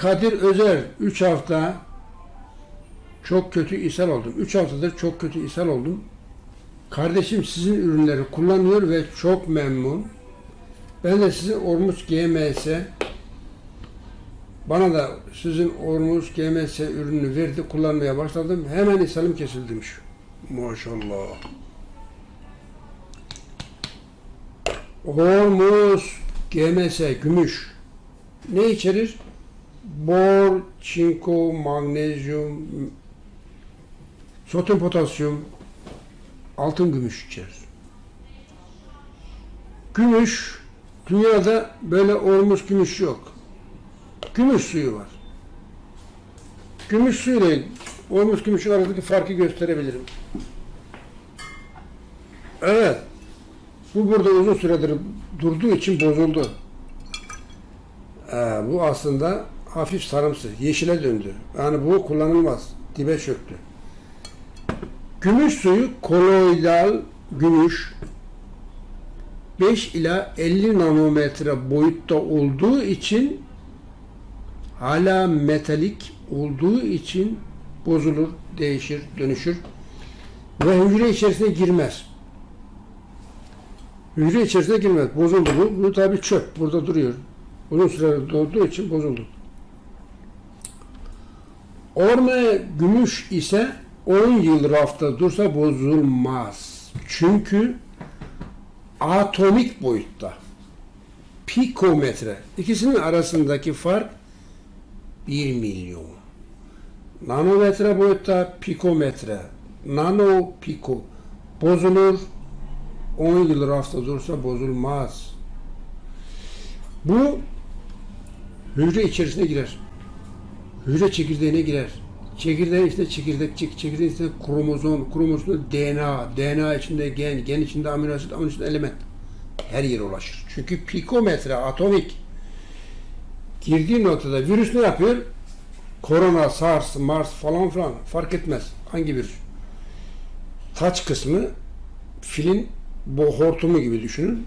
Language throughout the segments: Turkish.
Kadir Özer 3 hafta çok kötü ishal oldum. 3 haftadır çok kötü ishal oldum. Kardeşim sizin ürünleri kullanıyor ve çok memnun. Ben de sizin Ormus GMS bana da sizin Ormus GMS ürününü verdi, kullanmaya başladım. Hemen ishalim kesildimiş. Maşallah. Ormus GMS gümüş. Ne içerir? Bor, çinko, magnezyum, sodyum, potasyum, altın gümüş içerir. Gümüş, dünyada böyle olmuş gümüş yok. Gümüş suyu var. Gümüş suyuyla olmuş gümüşün aradaki farkı gösterebilirim. Evet. Bu burada uzun süredir durduğu için bozuldu. Ee, bu aslında hafif sarımsı, yeşile döndü. Yani bu kullanılmaz. Dibe çöktü. Gümüş suyu koloidal gümüş 5 ila 50 nanometre boyutta olduğu için hala metalik olduğu için bozulur, değişir, dönüşür ve hücre içerisine girmez. Hücre içerisine girmez. Bozuldu bu. Bu tabi çöp. Burada duruyor. Uzun süre durduğu için bozuldu. Orme gümüş ise 10 yıl rafta dursa bozulmaz. Çünkü atomik boyutta pikometre ikisinin arasındaki fark 1 milyon. Nanometre boyutta pikometre, nano piko bozulur. 10 yıl rafta dursa bozulmaz. Bu hücre içerisine girer. Hücre çekirdeğine girer. Çekirdeğin içinde çekirdekçik, çekirdeğin içinde kromozom, kromozom DNA, DNA içinde gen, gen içinde amino asit, amino asit element. Her yere ulaşır. Çünkü pikometre, atomik. Girdiği noktada virüs ne yapıyor? Korona, SARS, MARS falan filan fark etmez. Hangi virüs? Taç kısmı filin bu hortumu gibi düşünün.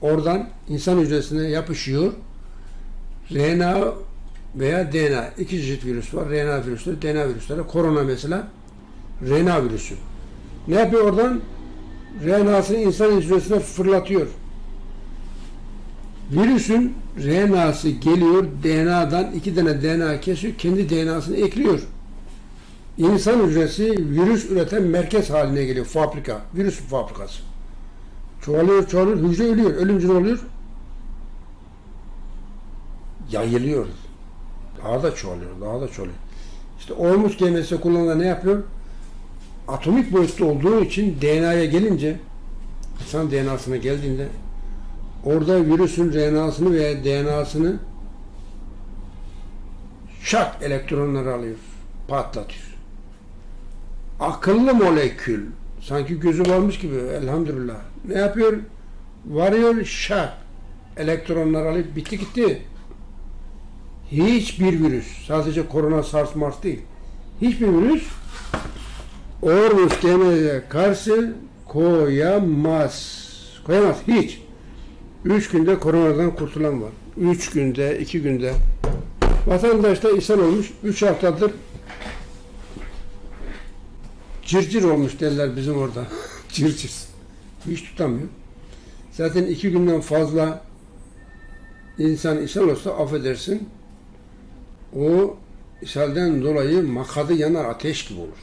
Oradan insan hücresine yapışıyor. RNA veya DNA. iki çeşit virüs var. RNA virüsleri, DNA virüsleri. Korona mesela RNA virüsü. Ne yapıyor oradan? RNA'sını insan hücresine fırlatıyor. Virüsün RNA'sı geliyor DNA'dan iki tane DNA kesiyor. Kendi DNA'sını ekliyor. İnsan hücresi virüs üreten merkez haline geliyor. Fabrika. Virüs fabrikası. Çoğalıyor, çoğalıyor. Hücre ölüyor. Ölünce ne oluyor? Yayılıyor. Daha da çoğalıyor, daha da çoğalıyor. İşte Ormus gemisi kullanılan ne yapıyor? Atomik boyutta olduğu için DNA'ya gelince, insan DNA'sına geldiğinde orada virüsün RNA'sını veya DNA'sını şak elektronları alıyor, patlatıyor. Akıllı molekül, sanki gözü varmış gibi elhamdülillah. Ne yapıyor? Varıyor şak, elektronlar alıp bitti gitti. Hiçbir virüs, sadece korona, SARS, MARS değil. Hiçbir virüs Ormus geneye karşı koyamaz. Koyamaz hiç. Üç günde koronadan kurtulan var. Üç günde, iki günde. Vatandaş da ishal olmuş. Üç haftadır circir olmuş derler bizim orada. circir. Hiç tutamıyor. Zaten iki günden fazla insan ishal olsa affedersin o ishalden dolayı makadı yanar, ateş gibi olur.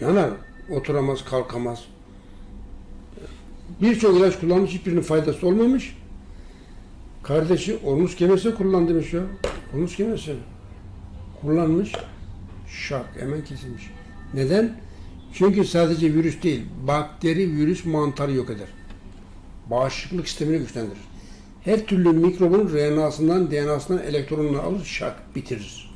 Yanar, oturamaz, kalkamaz. Birçok ilaç kullanmış, hiçbirinin faydası olmamış. Kardeşi omuz kemesi kullandırmış ya. Omuz kemesi. Kullanmış, şak, hemen kesilmiş. Neden? Çünkü sadece virüs değil, bakteri, virüs, mantarı yok eder. Bağışıklık sistemini güçlendirir her türlü mikrobun RNA'sından, DNA'sından elektronunu alır, şak bitirir.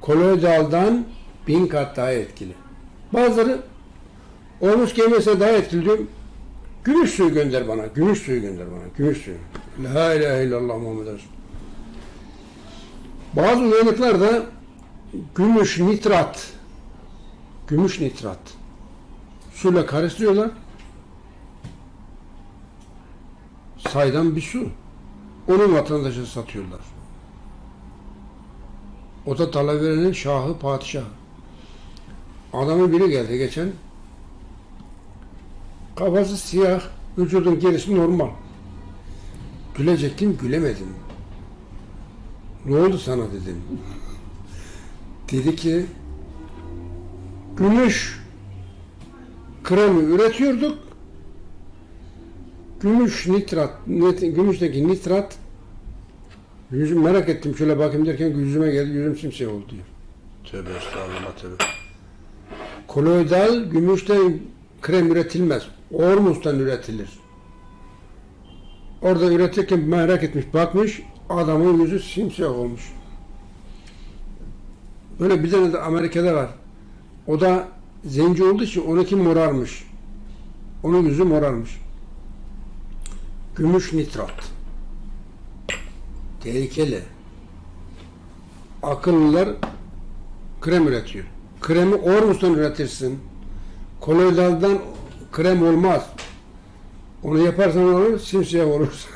Koloidaldan bin kat daha etkili. Bazıları olmuş gelmese daha etkili diyor. Gümüş suyu gönder bana, gümüş suyu gönder bana, gümüş suyu. La ilahe illallah Muhammed Resul. Bazı uyanıklar da gümüş nitrat, gümüş nitrat suyla karıştırıyorlar. Saydan bir su. onun vatandaşa satıyorlar. O da talaverenin şahı, padişahı. Adamın biri geldi geçen. Kafası siyah, vücudun gerisi normal. Gülecektim, gülemedim. Ne oldu sana dedim. Dedi ki, gümüş kremi üretiyorduk. Gümüş nitrat, nit, gümüşteki nitrat yüzüm merak ettim şöyle bakayım derken yüzüme geldi yüzüm simsiyah oldu diyor. Tövbe estağfurullah tövbe. Koloidal gümüşten krem üretilmez. Ormus'tan üretilir. Orada üretirken merak etmiş, bakmış, adamın yüzü simsiyah olmuş. Böyle bir tane de Amerika'da var. O da zenci olduğu için onunki morarmış. Onun yüzü morarmış. Gümüş nitrat. Tehlikeli. Akıllılar krem üretiyor. Kremi Ormus'tan üretirsin. Koloidal'dan krem olmaz. Onu yaparsan olur, simsiyah olur.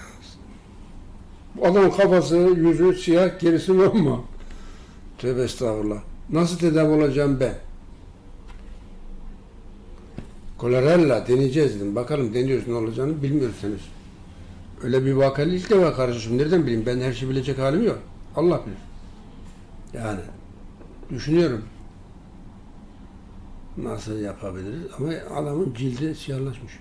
Bu adamın kafası, yüzü siyah, gerisi normal. Tövbe estağfurullah. Nasıl tedavi olacağım ben? Kolarella deneyeceğiz dedim. Bakalım deniyoruz ne olacağını bilmiyoruz henüz. Öyle bir vakayla ilk defa karşılaşıyorum. Nereden bileyim? Ben her şeyi bilecek halim yok. Allah bilir. Yani düşünüyorum. Nasıl yapabiliriz? Ama adamın cildi siyahlaşmış.